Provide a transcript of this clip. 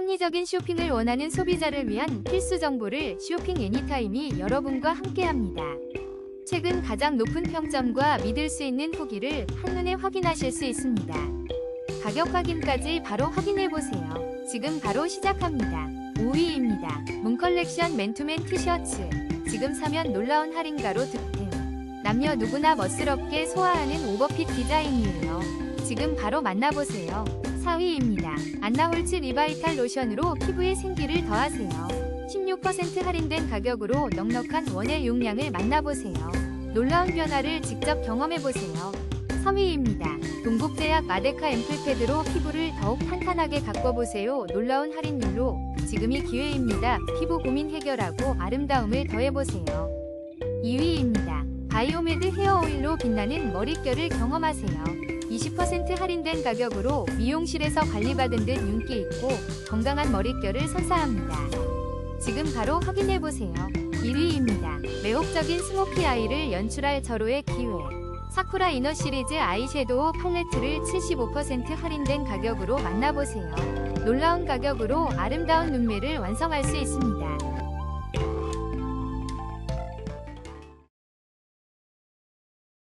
합리적인 쇼핑을 원하는 소비자를 위한 필수 정보를 쇼핑 애니타임이 여러분과 함께합니다. 최근 가장 높은 평점과 믿을 수 있는 후기를 한눈에 확인하실 수 있습니다. 가격 확인까지 바로 확인해 보세요. 지금 바로 시작합니다. 5위입니다. 문 컬렉션 맨투맨 티셔츠. 지금 사면 놀라운 할인가로 득템. 남녀 누구나 멋스럽게 소화하는 오버핏 디자인이에요. 지금 바로 만나보세요. 4위입니다. 안나홀츠 리바이탈 로션으로 피부에 생기를 더하세요. 16% 할인된 가격으로 넉넉한 원의 용량을 만나보세요. 놀라운 변화를 직접 경험해보세요. 3위입니다. 동국제약 마데카 앰플패드로 피부를 더욱 탄탄하게 가꿔보세요. 놀라운 할인율로 지금이 기회입니다. 피부 고민 해결하고 아름다움을 더해보세요. 2위입니다. 바이오메드 헤어오일로 빛나는 머릿결을 경험하세요. 20% 할인된 가격으로 미용실에서 관리받은 듯 윤기 있고 건강한 머릿결을 선사합니다. 지금 바로 확인해보세요. 1위입니다. 매혹적인 스모키 아이를 연출할 절호의 기회. 사쿠라 이너 시리즈 아이섀도우 팔레트를 75% 할인된 가격으로 만나보세요. 놀라운 가격으로 아름다운 눈매를 완성할 수 있습니다.